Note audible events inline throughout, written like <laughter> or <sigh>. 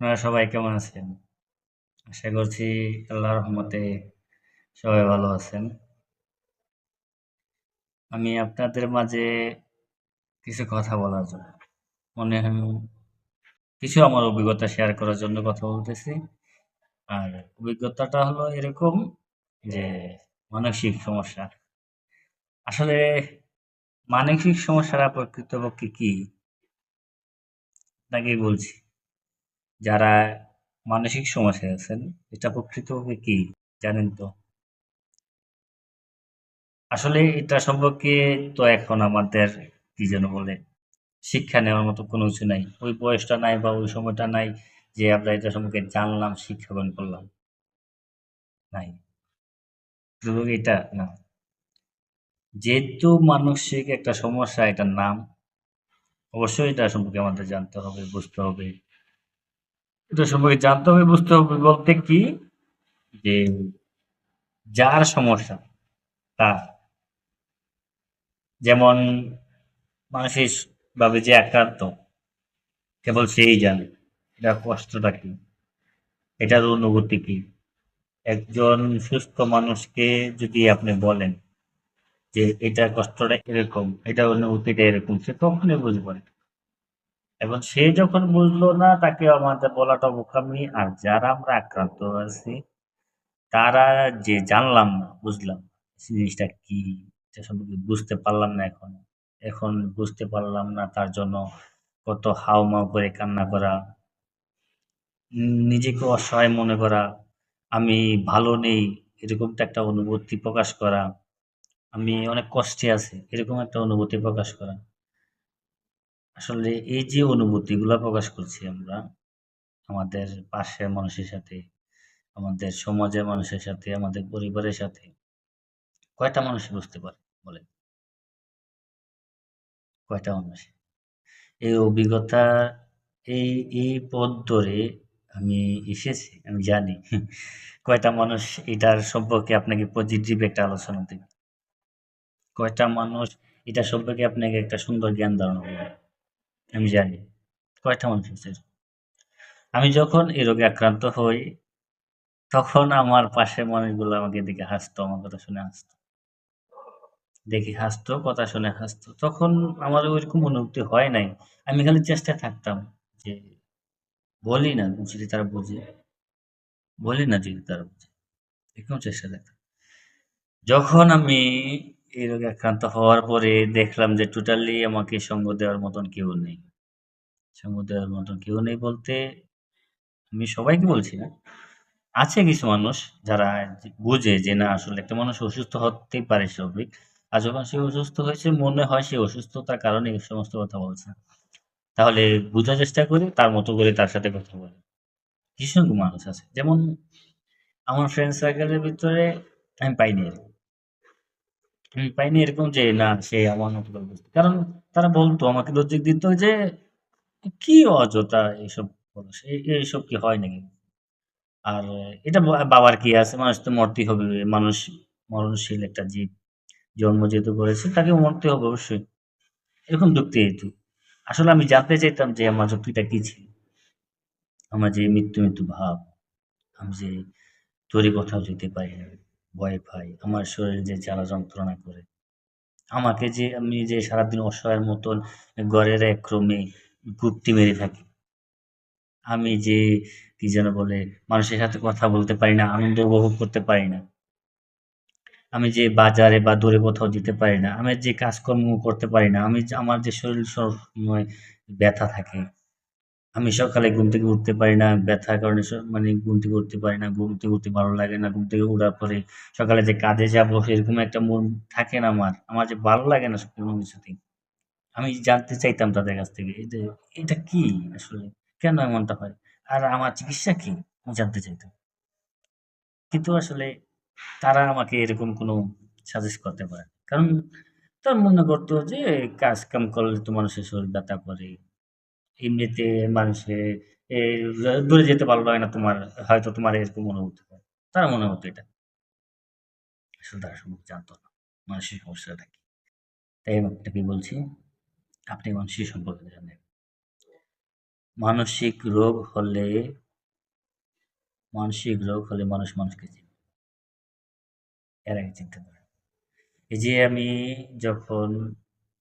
আপনারা সবাই কেমন আছেন? আশা করছি আল্লাহ রহমতে সবাই ভালো আছেন। আমি আপনাদের মাঝে কিছু কথা বলার জন্য, মনে হয় কিছু আমার অভিজ্ঞতা শেয়ার করার জন্য কথা বলতেছি। আর অভিজ্ঞতাটা হলো এরকম যে, মানসিক সমস্যা। আসলে মানসিক সমস্যাটা প্রকৃতপক্ষে কি? আপনাকেই বলছি। যারা মানসিক সমস্যায় আছেন, এটা প্রকৃতপক্ষে কি জানেন তো? আসলে এটা সম্পর্কে তো এখন আমাদের কি যেন বলে শিক্ষা নেওয়ার মতো কোনো কিছু নাই। ওই বয়সটা নাই বা ওই সময়টা নাই যে আমরা এটা সম্পর্কে জানলাম, শিক্ষা গ্রহণ করলাম। নাই। এটা না। যেহেতু মানসিক একটা সমস্যা এটার নাম, অবশ্যই এটা সম্পর্কে আমাদের জানতে হবে, বুঝতে হবে। এটা সম্পর্কে জানতে হবে, বুঝতে হবে বলতে কি? যে যার সমস্যা তার। যেমন মানসিক ভাবে যে আক্রান্ত কেবল সেই জানে এটা কষ্টটা কি এটার অনুভূতি কি। একজন সুস্থ মানুষকে যদি আপনি বলেন যে এটা কষ্টটা এরকম এটা অনুভূতিটা এরকম সে তখনই বুঝবে। এবং সে যখন বুঝলো না, তাকে আমাদের বলাটা বোকামি, আর যারা আমরা আক্রান্ত আছি, তারা যে জানলাম না বুঝলাম জিনিসটা কি সম্পর্কে বুঝতে পারলাম না এখন। এখন বুঝতে পারলাম না তার জন্য কত হাউমাউ করে কান্না করা, নিজেকে অসহায় মনে করা, আমি ভালো নেই এরকমটা একটা অনুভূতি প্রকাশ করা, আমি অনেক কষ্টে আছি, এরকম একটা অনুভূতি প্রকাশ করা। আসলে এই যে অনুভূতিগুলা প্রকাশ করছি আমরা, আমাদের পাশের মানুষের সাথে, আমাদের সমাজের মানুষের সাথে, আমাদের পরিবারের সাথে, কয়টা মানুষ বুঝতে পারে বলে কয়টা মানুষ? এই অভিজ্ঞতা, এই এই পথ ধরে আমি এসেছি, আমি জানি <laughs> কয়টা মানুষ এটার সম্পর্কে আপনাকে পজিটিভ একটা আলোচনা দেবে। কয়টা মানুষ এটা সম্পর্কে আপনাকে একটা সুন্দর জ্ঞান ধারণা করবে? আমি জানি, কয়টা মানুষ আছে? আমি যখন এই রোগে আক্রান্ত হই, তখন আমার পাশের মানুষগুলো আমাকে দেখে হাসতো, আমার কথা শুনে হাসতো। দেখে হাসতো, কথা শুনে হাসতো। তখন আমার ওইরকম অনুভূতি হয় নাই। আমি খালি চেষ্টায় থাকতাম যে বলি না যদি তারা বুঝে। বলি না যদি তারা বুঝে। এরকম চেষ্টা থাকতাম। যখন আমি এই রোগে আক্রান্ত হওয়ার পরে দেখলাম যে টোটালি আমাকে সঙ্গ দেওয়ার মতন কেউ নেই। সঙ্গ দেওয়ার মতন কেউ নেই বলতে আমি সবাইকে বলছি না। আছে কিছু মানুষ যারা বুঝে যে না, আসলে একটা মানুষ অসুস্থ হতেই পারে স্বাভাবিক। আর যখন সে অসুস্থ হয়েছে, মনে হয় সে অসুস্থতার কারণে এই সমস্ত কথা বলছে। তাহলে বোঝার চেষ্টা করি, তার মতো করে তার সাথে কথা বলি। কিছু মানুষ আছে। যেমন আমার ফ্রেন্ড সার্কেলের ভিতরে আমি পাইনি আমি পাইনি এরকম যে, না, সে আমার মতো বুঝতে কারণ তারা বলতো, আমাকে লজ্জিত দিত যে, কি অযথা এইসব এইসব কি হয় নাকি? আর এটা বাবার কি আছে? মানুষ তো মরতেই হবে। মানুষ মরণশীল একটা জীব, জন্ম যেহেতু করেছে তাকে মরতে হবে অবশ্যই। এরকম যুক্তি যেত আসলে আমি জানতে চাইতাম যে, আমার যুক্তিটা কি ছিল? আমার যে মৃত্যু মৃত্যু ভাব, আমি যে তৈরি কোথাও যেতে পারি না। ভয় পাই, আমার শরীরে যে জ্বালা যন্ত্রণা করে। আমাকে যে আমি যে সারাদিন অসহায়ের মতন ঘরের এক ক্রমে গুপ্তি মেরে থাকি। আমি যে, কি যেন বলে, মানুষের সাথে কথা বলতে পারি না, আনন্দ উপভোগ করতে পারি না। আমি যে বাজারে বা দূরে কোথাও যেতে পারি না, আমি যে কাজকর্ম করতে পারি না, আমি আমার যে শরীর সবসময় ব্যথা থাকে। আমি সকালে ঘুম থেকে উঠতে পারি না, ব্যথার কারণে মানে ঘুম থেকে উঠতে পারি না, ঘুম থেকে উঠতে ভালো লাগে না, ঘুম থেকে উঠার পরে সকালে যে কাজে যাব সেরকম একটা মন থাকে না আমার আমার যে ভালো লাগে না কোনো কিছুতেই আমি জানতে চাইতাম তাদের কাছ থেকে এটা কি আসলে, কেন এমনটা হয়? আর আমার চিকিৎসা কি? আমি জানতে চাইতাম। কিন্তু আসলে তারা আমাকে এরকম কোনো সাজেস্ট করতে পারে কারণ তার মনে করতো যে কাজ কাম করলে তো মানুষের শরীর ব্যথা করে এমনিতে মানুষের দূরে যেতে ভালো লাগে না তোমার, হয়তো তোমার এরকম মনে হতে পারে। তারা মনে হতো এটা। আসলে তারা সম্পর্কে জানতো না। মানুষের সমস্যাটা কি তাই আপনাকে বলছি, আপনি মানুষের সম্পর্কে জানেন। মানসিক রোগ হলে, মানসিক রোগ হলে মানুষ মানুষকে চিনবে এর আগে চিনতে পারে এই যে আমি যখন,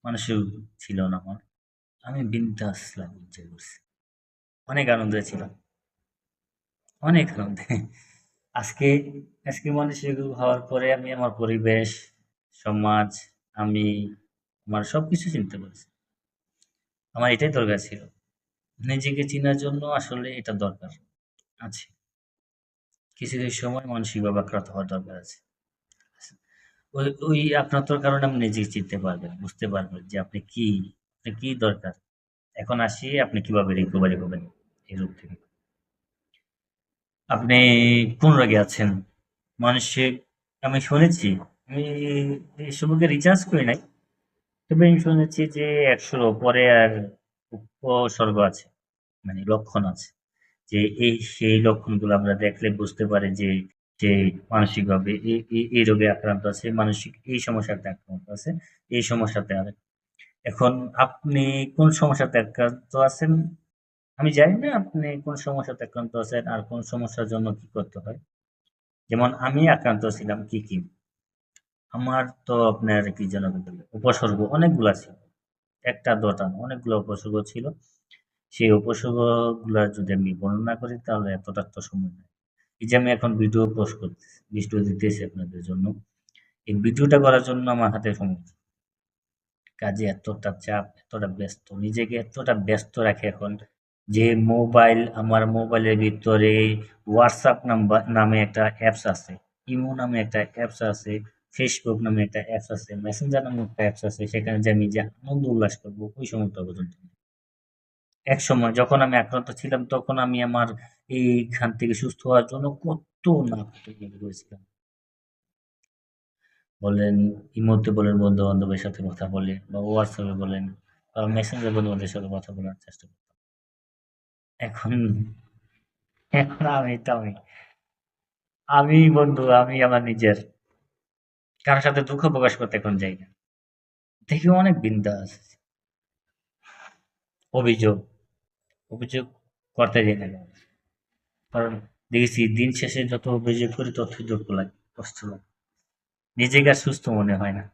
মানুষের ছিল না আমার আমি বিন্দাস লাইফ করছি অনেক আনন্দে ছিলাম অনেক আনন্দে। আজকে আজকে রোগ হওয়ার পরে আমি আমার পরিবেশ, সমাজ, আমি, আমার সব কিছু চিনতে পারছি। আমার এটাই দরকার ছিল। নিজেকে চেনার জন্য আসলে এটা দরকার আছে। কিছু কিছু সময় মানসিকভাবে আক্রান্ত হওয়ার দরকার আছে। ওই ওই আক্রান্তর কারণে আপনি নিজেকে চিনতে পারবেন, বুঝতে পারবেন যে আপনি কি আপনি কি দরকার? এখন আসি আপনি কীভাবে রিকভারি হবেন এই রোগ থেকে। আপনি কোন রোগে আছেন? মানসিক আমি শুনেছি, আমি এসবকে রিচার্জ করি নাই, তবে আমি শুনেছি যে একশোর ওপরে আর উপসর্গ আছে মানে লক্ষণ আছে, যে এই সেই লক্ষণগুলো আমরা দেখলে বুঝতে পারি যে যে মানসিকভাবে এই রোগে আক্রান্ত আছে, মানসিক এই সমস্যাতে আক্রান্ত আছে, এই সমস্যাতে আছে এখন আপনি কোন সমস্যাতে আক্রান্ত আছেন? আমি জানি না আপনি কোন সমস্যাতে আক্রান্ত আছেন আর কোন সমস্যার জন্য কি করতে হয়। যেমন আমি আক্রান্ত ছিলাম কি কি? আমার তো আপনার কি যেন উপসর্গ অনেকগুলা ছিল। একটা দুটা অনেকগুলো উপসর্গ ছিল। সেই উপসর্গগুলা যদি আমি বর্ণনা করি তাহলে এতটা তো সময় নেই। এই যে আমি এখন ভিডিও পোস্ট করতেছি ভিডিও দিতেছি আপনাদের জন্য। এই ভিডিওটা করার জন্য আমার হাতে সময়। কাজে এতটা চাপ, এতটা ব্যস্ত, নিজেকে এতটা ব্যস্ত রাখে এখন যে মোবাইল, আমার মোবাইলের ভিতরে হোয়াটসঅ্যাপ নাম্বার নামে একটা অ্যাপস আছে ইমো নামে একটা অ্যাপস আছে ফেসবুক নামে একটা অ্যাপস আছে মেসেঞ্জার নামে একটা অ্যাপস আছে, সেখানে যে আমি যে আনন্দ উল্লাস করব ওই সময়টা পর্যন্ত। এক সময় যখন আমি আক্রান্ত ছিলাম, তখন আমি আমার এইখান থেকে সুস্থ হওয়ার জন্য কত না করেছিলাম বলেন, ইমোতে বলেন বন্ধু বান্ধবের সাথে কথা বলে বা হোয়াটসঅ্যাপে বলেন বা মেসেঞ্জার বন্ধু বান্ধবের সাথে কথা বলার চেষ্টা করতাম। এখন এখন আমি তো আমি আমি বন্ধু আমি আমার নিজের। কারোর সাথে দুঃখ প্রকাশ করতে এখন যাই না। দেখি অনেক বিন্দাস অভিযোগ অভিযোগ করতে যাই না কারণ দেখেছি, দিন শেষে যত অভিযোগ করি তত দুঃখ লাগে কষ্ট লাগে। নিজেকে সুস্থ মনে হয় না।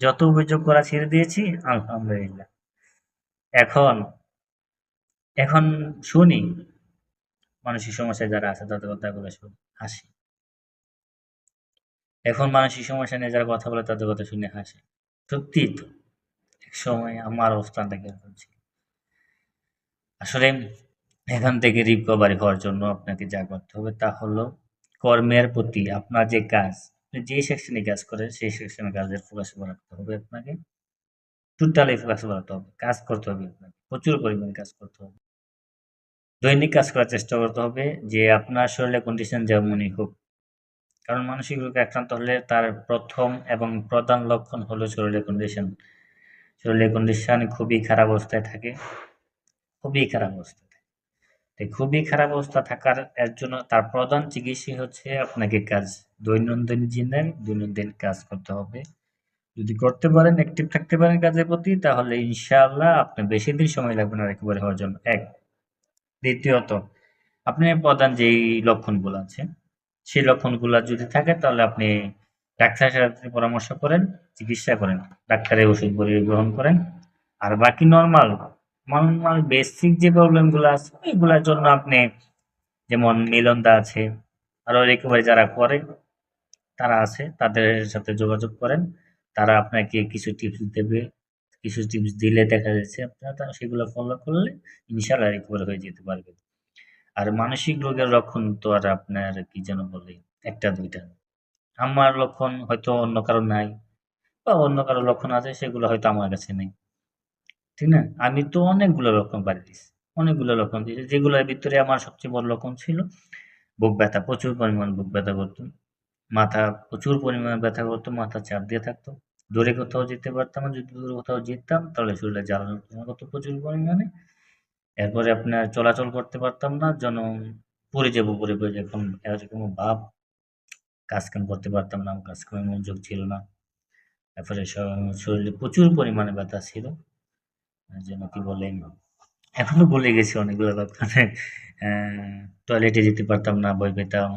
যত অভিযোগ করা ছেড়ে দিয়েছি, আলহামদুলিল্লাহ। এখন এখন শুনি মানসিক সমস্যায় যারা আছে, তাদের কথাগুলো শুনি, হাসি। এখন মানসিক সমস্যা নিয়ে যারা কথা বলে, তাদের কথা শুনে হাসি। সত্যি তো, এক সময় আমার অবস্থানটা কীরকম ছিল। আসলে এখান থেকে রিকভারি হওয়ার জন্য আপনাকে যা করতে হবে। তা হলো, কর্মের প্রতি আপনার যে কাজ আপনি যে সেকশনে কাজ করেন সেই সেকশনে কাজের ফোকাস রাখতে হবে আপনাকে। টোটালি ফোকাস রাখতে হবে, কাজ করতে হবে আপনাকে, প্রচুর পরিমাণে কাজ করতে হবে। দৈনিক কাজ করার চেষ্টা করতে হবে যে আপনার শরীরে কন্ডিশন যেমনই হোক। কারণ মানসিক রোগে আক্রান্ত হলে তার প্রথম এবং প্রধান লক্ষণ হলো শরীরের কন্ডিশন শরীরের কন্ডিশন খুবই খারাপ অবস্থায় থাকে, খুবই খারাপ অবস্থা তাই খুবই খারাপ অবস্থা থাকার এর জন্য তার প্রধান চিকিৎসা হচ্ছে আপনাকে কাজ। দৈনন্দিন জীবনের দৈনন্দিন কাজ করতে হবে। যদি করতে পারেন অ্যাক্টিভ থাকতে পারেন কাজের প্রতি, তাহলে ইনশাআল্লাহ আপনি বেশি দিন সময় লাগবে না রিকভারি হওয়ার জন্য। এক। দ্বিতীয়ত, আপনি প্রধান যেই লক্ষণগুলো আছে, সেই লক্ষণগুলো যদি থাকে, তাহলে আপনি ডাক্তারের সাথে পরামর্শ করেন, চিকিৎসা করেন, ডাক্তারের ওষুধ গ্রহণ করেন। আর বাকি নর্মাল নর্মাল বেসিক যে প্রবলেমগুলো আছে এগুলোর জন্য আপনি, যেমন মিলনদা আছে আরও রিকভারি যারা করে তারা আছে, তাদের সাথে যোগাযোগ করেন। তারা আপনাকে কিছু টিপস দেবে, কিছু টিপস দিলে দেখা যাচ্ছে আপনারা সেগুলো ফলো করলে ইনশাল্লাহ রিকভার হয়ে যেতে পারবে আর মানসিক রোগের লক্ষণ তো আর আপনার কি যেন বলে, একটা দুইটা। আমার লক্ষণ হয়তো অন্য কারও নাই, বা অন্য কারও লক্ষণ আছে, সেগুলো হয়তো আমার কাছে নেই। ঠিক না? আমি তো অনেকগুলো লক্ষণ বাড়ি দিয়েছি, অনেকগুলো লক্ষণ দিয়েছি, যেগুলোর ভিতরে আমার সবচেয়ে বড় লক্ষণ ছিল, বুক ব্যথা, প্রচুর পরিমাণ বুক ব্যথা করতো। মাথা প্রচুর পরিমাণে ব্যথা করতো মাথা চাপ দিয়ে থাকতো দূরে কোথাও যেতে পারতাম না যদি দূরে কোথাও যেতাম তাহলে শরীরে জ্বালা যন্ত্রণা করতো প্রচুর পরিমাণে এরপরে আপনার চলাচল করতে পারতাম না যেন পড়ে যাব পড়ে পড়ে এরকম এরকম ভাব কাজ কাম করতে পারতাম না কাজ কামে মনোযোগ ছিল না তারপরে শরীরে প্রচুর পরিমাণে ব্যথা ছিল যেন কি বলেন এখনও ভুলে গেছি অনেকগুলো লক্ষণ। টয়লেটে যেতে পারতাম না, বই পেতাম।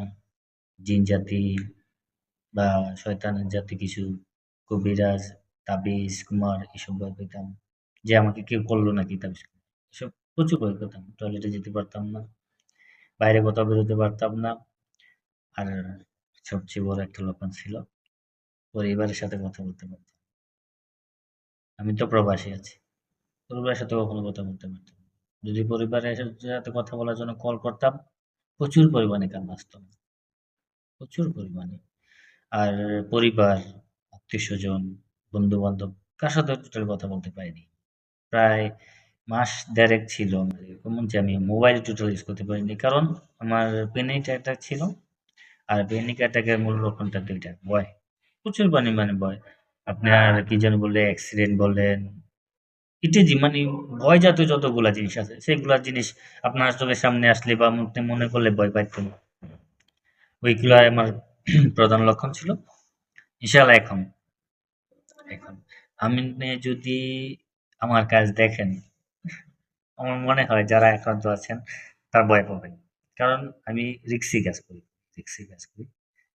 জিন জাতি বা শয়তানের জাতি কিছু কবিরাজ, তাবিজ, কুমার এসব ভয় পেতাম। যে আমাকে কেউ করল নাকি তাবিজ এসব প্রচুর ভয় পেতাম। টয়লেটে যেতে পারতাম না। বাইরে কোথাও বেরোতে পারতাম না। আর সবচেয়ে বড় একটা লক্ষণ ছিল, পরিবারের সাথে কথা বলতে পারতাম আমি তো প্রবাসী আছি। পরিবারের সাথে কখনো কথা বলতে পারতাম যদি পরিবারের সাথে কথা বলার জন্য কল করতাম, প্রচুর পরিমাণে কান্না আসতো আমার। প্রচুর পরিমাণে। আর পরিবার, আত্মীয়স্বজন, বন্ধু-বান্ধব কার সাথে টোটাল কথা বলতে পারিনি। প্রায় মাস দেড়েক ছিল এরকম যে আমি মোবাইল টোটাল ইউজ করতে পারিনি। কারণ আমার প্যানিক অ্যাটাক ছিল। আর পেনিক অ্যাটাকের মূল লক্ষণটা ২ টা। ভয়। প্রচুর পরিমাণে ভয়। আপনার কি যেন বলে অ্যাক্সিডেন্ট বলেন, ইত্যাদি মানে ভয় জাতীয় যতগুলা জিনিস আছে, সেগুলা জিনিস আপনার চোখের সামনে আসলে বা মনে করলে ভয় পাইতেন। ওইগুলাই আমার প্রধান লক্ষণ ছিল। ইনশাআল্লাহ এখন, এখন আপনি যদি আমার কাজ দেখেন, আমার মনে হয় যারা আক্রান্ত আছেন তারা ভয় পাবেন। কারণ আমি রিস্কি কাজ করি, রিস্কি কাজ করি।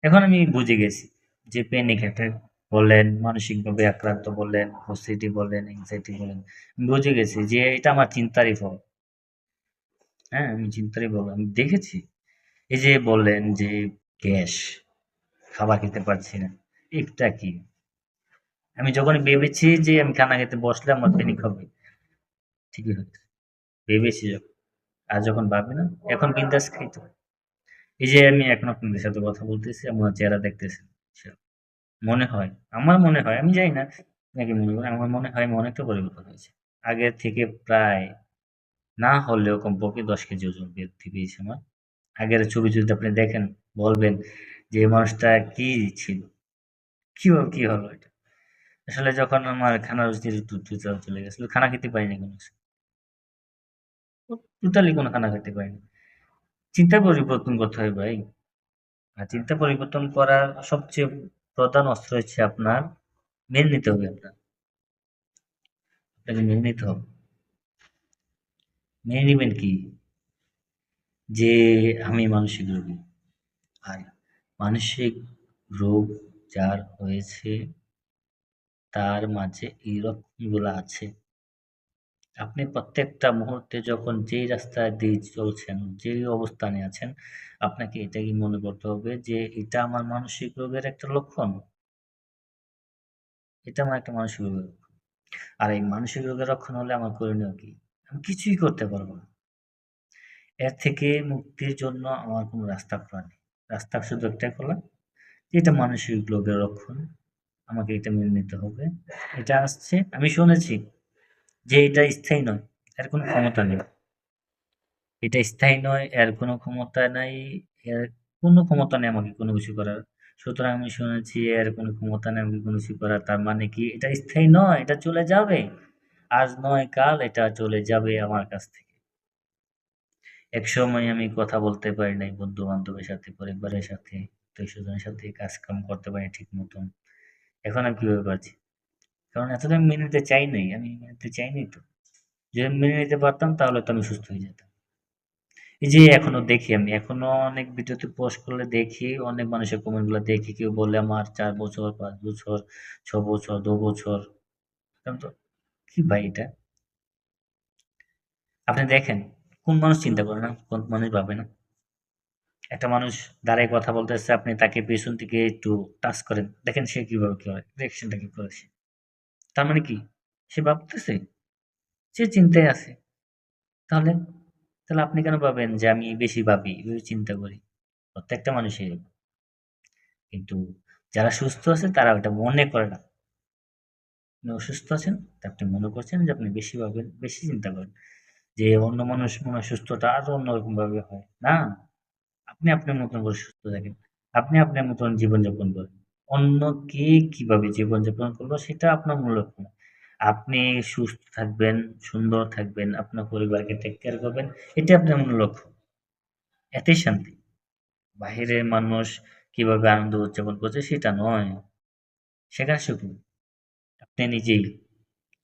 এখন আমি বুঝে গেছি যে প্যানিক অ্যাটাক বলেন, মানসিকভাবে আক্রান্ত বলেন, OCD বলেন, anxiety বলেন, আমি বুঝে গেছি যে এটা আমার চিন্তারই ফল। হ্যাঁ, আমি চিন্তারই ফল। আমি দেখেছি। এই যে বললেন যে গ্যাস, খাবার খেতে পারছি না। এটা কি? আমি যখনই ভেবেছি যে আমি খানা খেতে বসলে আমার প্যানিক হবে, ঠিকই হয়েছে। ভেবেছি যখন। আর যখন ভাবি না, এখন বিন্দাস খাই তো। এই যে আমি এখন আপনাদের সাথে কথা বলতেছি, আমার চেহারা দেখতেছেন। মনে হয়, আমার মনে হয়, আমি জানি না নাকি মনে করি আমার মনে হয় অনেকটা পরিবর্তন হয়েছে। আগের থেকে প্রায় না হলেও কমপক্ষে ১০ কেজি ওজন বৃদ্ধি পেয়েছে আমার। আগের ছবি যদি আপনি দেখেন বলবেন যে মানুষটা কি ছিল? কীভাবে কি হলো এটা? আসলে যখন আমার খানার একটু চলে গেছিল, খানা খেতে পারিনি কোনো টোটালি কোনো খানা খেতে পারিনি। চিন্তা পরিবর্তন করতে হয় ভাই। আর চিন্তা পরিবর্তন করার সবচেয়ে প্রধান অস্ত্র হচ্ছে আপনার মেনে নিতে হবে আপনার। আপনাকে মেনে নিতে হবে। মেনে নিবেন কি? যে আমি মানসিক রোগী। আর মানসিক রোগ যার হয়েছে তার মাঝে এই লক্ষণগুলো আছে। আপনি প্রত্যেকটা মুহূর্তে যখন যেই রাস্তা দিয়ে চলছেন, যেই অবস্থানে আছেন, আপনাকে এটাই মনে করতে হবে যে এটা আমার মানসিক রোগের একটা লক্ষণ। এটা আমার একটা মানসিক রোগের। আর এই মানসিক রোগের লক্ষণ হলে আমার করণীয় কি? আমি কিছুই করতে পারব না। এর থেকে মুক্তির জন্য আমার কোনো রাস্তা খোলা নেই। রাস্তা শুধু একটাই খোলা, এটা মানসিক রোগের লক্ষণ। আমাকে এটা মেনে নিতে হবে। এটা আসছে, আমি শুনেছি যে এটা স্থায়ী নয়, এর কোনো ক্ষমতা নেই। এটা স্থায়ী নয়, এর কোনো ক্ষমতা নাই, এর কোনো ক্ষমতা নেই আমাকে কোনো কিছু করার। সুতরাং আমি শুনেছি এর কোনো ক্ষমতা নেই আমাকে কোনো কিছু করার। তার মানে কি এটা স্থায়ী নয়, এটা চলে যাবে। আজ নয় কাল এটা চলে যাবে আমার কাছ থেকে। একসময় আমি কথা বলতে পারি নাই বন্ধু-বান্ধবের সাথে, পরিবারের সাথে, আত্মীয়স্বজনের সাথে, কাজ-কাম করতে পারি ঠিক মতন। এখন আমি কীভাবে পারছি? কারণ এতদিন আমি মেনে নিতে চাই নাই। আমি মেনে নিতে চাইনি তো। যদি মেনে নিতে পারতাম তাহলে তো আমি সুস্থ হয়ে যেতাম। এই যে এখনও দেখি আমি, এখনও অনেক ভিডিওতে পোস্ট করলে দেখি, অনেক মানুষের কমেন্টগুলো দেখি। কেউ বলে আমার চার বছর, পাঁচ বছর, ছ বছর, দু বছর। তো কি ভাই এটা? আপনি দেখেন, কোন মানুষ চিন্তা করে না? কোন মানুষ ভাবে না? একটা মানুষ দাঁড়ায় কথা বলতেছে, আপনি তাকে পেছন থেকে একটু টাচ করেন। দেখেন সে কীভাবে কি হয়, রিঅ্যাকশনটা কি করে সে। তার মানে কি? সে ভাবতেছে? সে চিন্তায় আছে। তাহলে? তাহলে আপনি কেন ভাবেন যে আমি বেশি ভাবি, চিন্তা করি? প্রত্যেকটা মানুষই এরকম। কিন্তু যারা সুস্থ আছে তারা ওটা মনে করে না। আপনি অসুস্থ আছেন, তা আপনি মনে করছেন যে আপনি বেশি ভাবেন, বেশি চিন্তা করেন। যে অন্য মানুষ মনে হয় সুস্থটা আরও অন্যরকম ভাবে হয়। না, আপনি আপনার মতন করে সুস্থ থাকেন। আপনি আপনার মতন জীবনযাপন করেন। অন্য কে কীভাবে জীবনযাপন করল সেটা আপনার মূল লক্ষ্য। আপনি সুস্থ থাকবেন, সুন্দর থাকবেন, আপনার পরিবারকে টেক কেয়ার করবেন, এটা আপনার মূল লক্ষ্য। এতেই শান্তি। বাহিরের মানুষ কীভাবে আনন্দ উদযাপন করছে সেটা নয়। সেখানে সুখ আপনি নিজেই,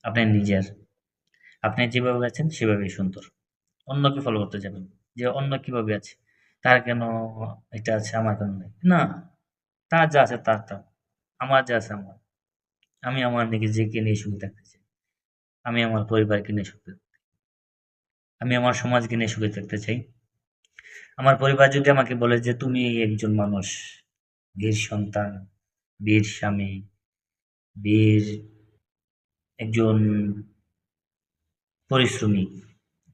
আপনার নিজের। আপনি যেভাবে আছেন, সেভাবেই সুন্দর। অন্যকে ফলো করতে যাবেন, যে অন্য কীভাবে আছে? তার কেন এটা আছে, আমার কেন নেই? না, তার যা আছে তার তার আমার যা আছে আমার। আমি আমার নিজেকে নিয়ে সুখী থাকতে চাই। আমি আমার পরিবারকে নিয়ে সুখী। আমি আমার সমাজকে নিয়ে সুখী থাকতে চাই। আমার পরিবার যদি আমাকে বলে যে, তুমি একজন মানুষ, বীর সন্তান, বীর স্বামী, বীর একজন পরিশ্রমী।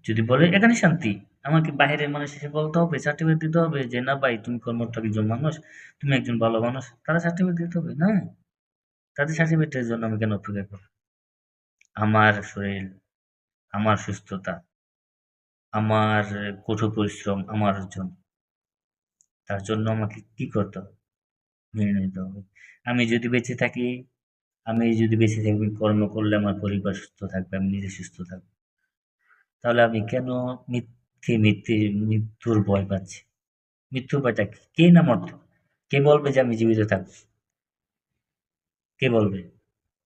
যদি বলে, এখানে শান্তি। আমাকে বাইরের মানুষ এসে বলতে হবে সার্টিফিকেট দিতে হবে যে, না ভাই, তুমি কর্মঠ একজন মানুষ, তুমি একজন ভালো মানুষ। তারা সার্টিফিকেট দিতে হবে, না? তাদের সার্টিফিকেটের জন্য আমি কেন অপেক্ষা করব? আমার শরীর, আমার সুস্থতা, আমার কঠোর পরিশ্রম, আমার অর্জন, তার জন্য আমাকে কি করতে হবে? মেনে নিতে হবে। আমি যদি বেঁচে থাকি, আমি যদি বেঁচে থাকি, কর্ম করলে আমার পরিবার সুস্থ থাকবে, আমি নিজে সুস্থ থাকব। তাহলে আমি কেন মিথ্যে মিথ্যে, মৃত্যুর ভয় পাচ্ছি? মৃত্যুর ভয়টা কে? না মরতে? কে বলবে যে আমি জীবিত থাকব? কে বলবে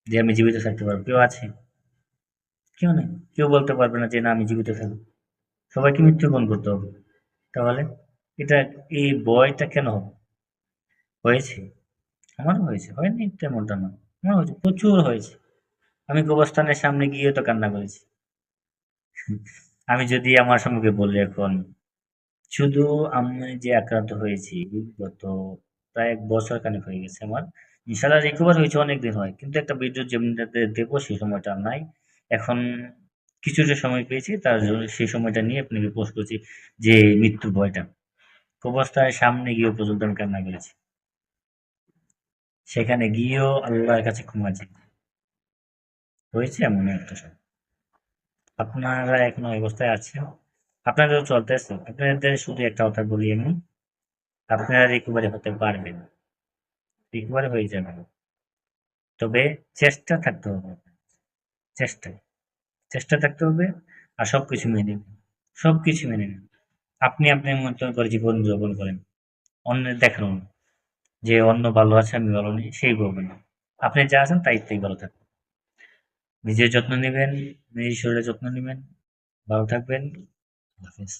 যে আমি জীবিত থাকতে পারব? কেউ আছে? কেউ নেই। কেউ বলতে পারবে না যে না, আমি জীবিত থাকব। সবাইকে মৃত্যুবরণ করতে হবে। তাহলে এটা, এই ভয়টা কেন হবে? হয়েছে? আমারও হয়েছে। হয়নি তেমনটা না। আমার হয়েছে। প্রচুর হয়েছে। আমি কবরস্থানের সামনে গিয়ে তো কান্না করেছি। আমি যদি আমার সম্মুখে বলি এখন, শুধু আমি যে আক্রান্ত হয়েছি গত প্রায় এক বছর খানিক হয়ে গেছে আমার। ইনশাল্লাহ রিকভার হয়েছে অনেক দিন হয়, কিন্তু একটা ভিডিও যেমনিটাতে দেবো সেই সময়টা নাই। এখন কিছুটা সময় পেয়েছি, তার সেই সময়টা নিয়ে আপনাকে পোস্ট করছি যে মৃত্যু ভয়টা। কবরস্থানের সামনে গিয়েও পর্যন্ত আমি কান্না করেছি। সেখানে গিয়েও আল্লাহর কাছে ক্ষমা হয়েছে এমন একটা সময় আপনারা এখন ওই অবস্থায় আছেন। আপনাদের চলতেছে। আপনাদের শুধু একটা কথা বলি আমি আপনারা রিকভারি হতে পারবেন। রিকভারি হয়ে যাবেন তবে চেষ্টা থাকতে হবে। চেষ্টা চেষ্টা থাকতে হবে আর সব কিছু মেনে নেবেন সব কিছু মেনে নেবেন আপনি আপনার মতো করে জীবন যাপন করেন। অন্যের দেখানো। যে অন্য ভালো আছে, আমি ভালো নেই, সেই বলবেন আপনি যা আছেন তাই তাই ভালো থাকবেন নিজের যত্ন নেবেন নিজের শরীরের যত্ন নেবেন। ভালো থাকবেন। আল্লাহ হাফেজ।